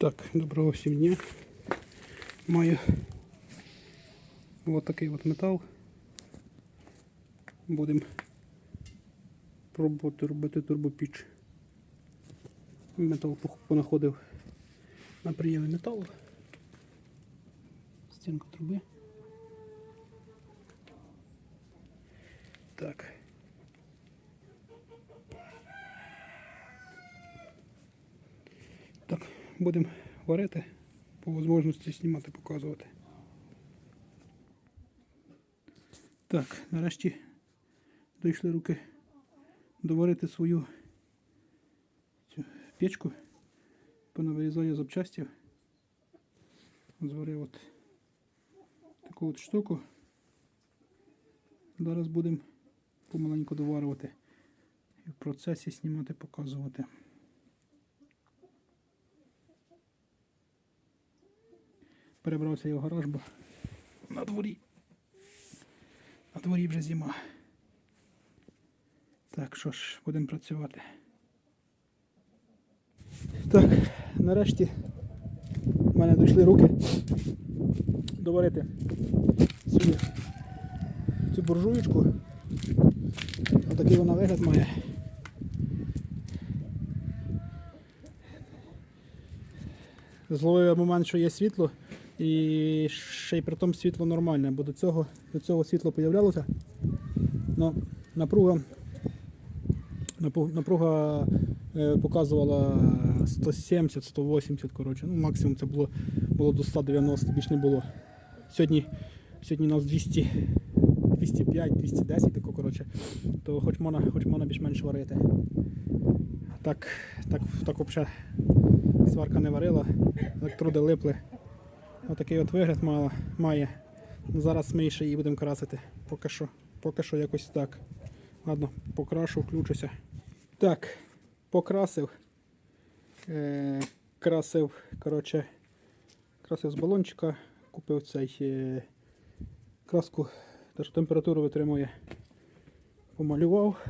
Так, доброго всім дня. Маю ось такий от метал. Будемо пробувати робити турбопіч. Метал понаходив на приємі металу. Стінка труби. Так. Так, будемо варити, по можливості знімати, показувати. Так, нарешті дійшли руки доварити свою цю печку. Понавирізаю запчастів. Зварив от таку от штуку. Зараз будемо помаленьку доварювати і в процесі знімати, показувати. Перебрався я в гараж, бо на дворі. На дворі вже зима. Так, що ж, будемо працювати. Так, нарешті в мене дійшли руки доварити свою цю буржуєчку. Отакий вона вигляд має. Зловив момент, що є світло, і ще й при тому світло нормальне, бо до цього, до цього світло появлялося. Но напруга, напруга е, показувала 170-180, коротше. Ну, максимум це було, було до 190, більше не було. Сьогодні, сьогодні у нас 200, 205, 210, тако, коротше, то хоч можна, хоч можна більш-менш варити. Так, так, так взагалі сварка не варила, електроди липли. Отакий от вигляд мала, має. Ну, Зараз ми ще її будемо красити. Поки що, поки що якось так. Ладно, покрашу, включуся. Так, покрасив. Е, красив, коротше, красив з балончика, купив цей е, краску, що температуру витримує. Помалював.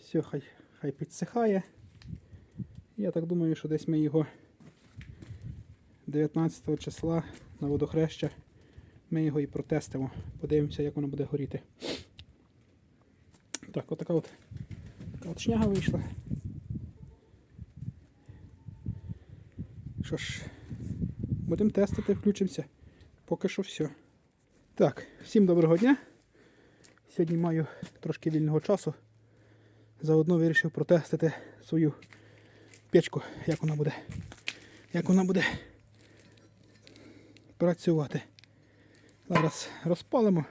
Все, хай, хай підсихає. Я так думаю, що десь ми його 19 числа на водохреща ми його і протестимо. Подивимося, як воно буде горіти. Так, отака от, така от шняга вийшла. Що ж, будемо тестити, включимося. Поки що все. Так, всім доброго дня. Сьогодні маю трошки вільного часу. Заодно вирішив протестити свою печку, як вона буде. Як вона буде працювати. Зараз розпалимо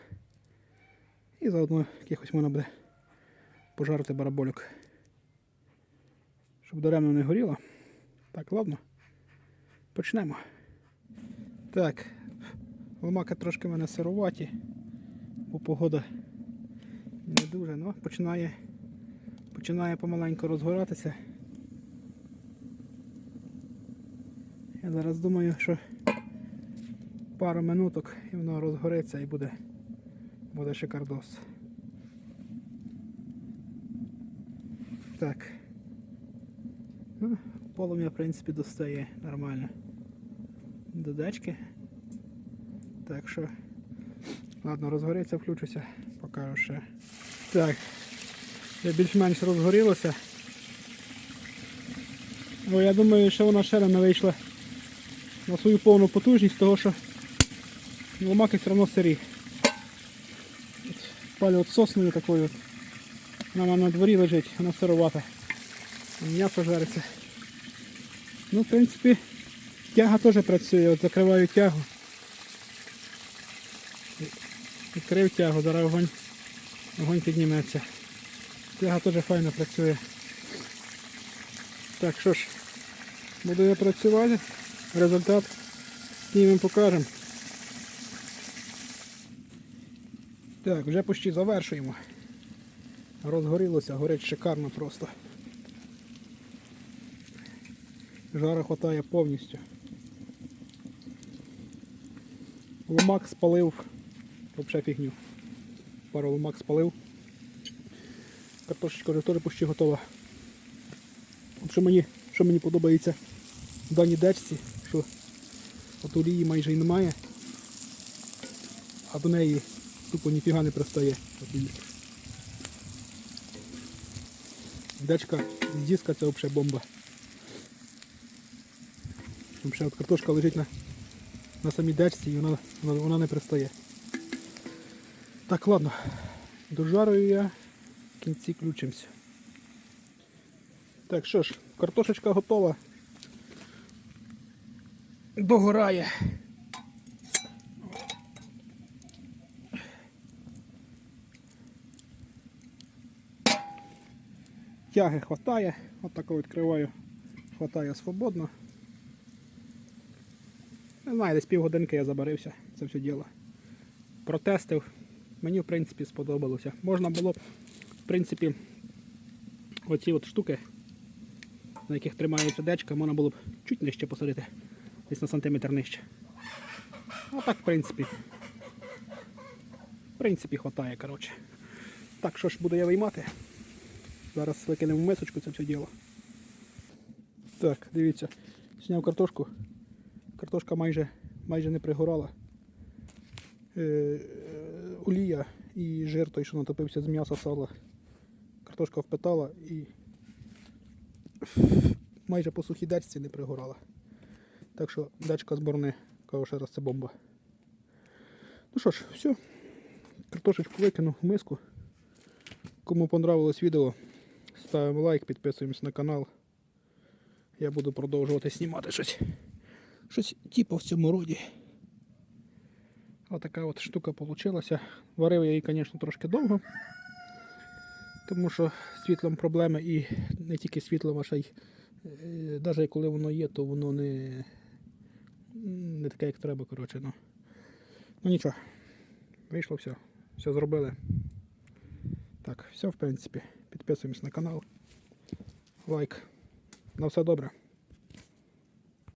і заодно якихось можна буде пожарити бараболюк. Щоб даремно не горіло. Так, ладно. Почнемо. Так, ломаки трошки в мене сироваті, бо погода не дуже, ну починає, починає помаленьку розгоратися. Я зараз думаю, що пару минуток і воно розгориться і буде, буде шикардос. Так. Ну, полум'я, в принципі, достає нормально. До дечки. Так що. Ладно, розгориться, включуся, покажу ще. Так. Більш-менш розгорілося. О, я думаю, що вона ще не вийшла на свою повну потужність, того що ломаки все сирі. От Палі от сосною такою. От. Вона в на дворі лежить, вона сировата. М'ясо жариться. Ну, в принципі, тяга теж працює, от закриваю тягу. Відкрив тягу, зараз огонь, огонь підніметься. Тяга теж файно працює. Так, що ж, буду я працювати. Результат знімемо покажемо. Так, вже почти завершуємо. Розгорілося, горить шикарно просто. Жара хватає повністю. Ломак спалив. Взагалі фігню. Пару ломак спалив. Картошечка вже теж почти готова. Що мені, що мені подобається в даній дечці, що от олії майже і немає, а до неї тупо ніфіга не пристає. Дечка з диска це взагалі бомба. Взагалі от картошка лежить на, на самій дечці і вона, вона, вона не пристає. Так, ладно. Дожарую я, в кінці включимося. Так, що ж, картошечка готова. Догорає. Тяги хватає, отако відкриваю, хватає свободно. Не знаю, десь півгодинки я забарився це все діло. Протестив. Мені в принципі сподобалося. Можна було, в принципі, оці от штуки, на яких тримається дечка, можна було б чуть нижче посадити. Десь на сантиметр нижче. А так, в принципі. В принципі, хватає, коротше. Так, що ж буду я виймати? Зараз викинемо в мисочку це все діло. Так, дивіться, зняв картошку. Картошка майже, майже не пригорала. Е, е, олія і жир той, що натопився з м'яса сала. Картошка впитала і майже по сухій дечці не пригорала. Так що дечка з борни, кажу ще раз, це бомба. Ну що ж, все. Картошечку викинув в миску. Кому понравилось відео, ставимо лайк, підписуємось на канал. Я буду продовжувати знімати щось. Щось типу в цьому роді. Отака от штука вийшла. Варив я її, звісно, трошки довго. Тому що світлом проблеми і не тільки світлом, а ще й навіть коли воно є, то воно не, не таке, як треба. Коротше, ну. ну нічого. Вийшло все. Все зробили. Так, все, в принципі. Підписуємось на канал. Лайк. На все добре.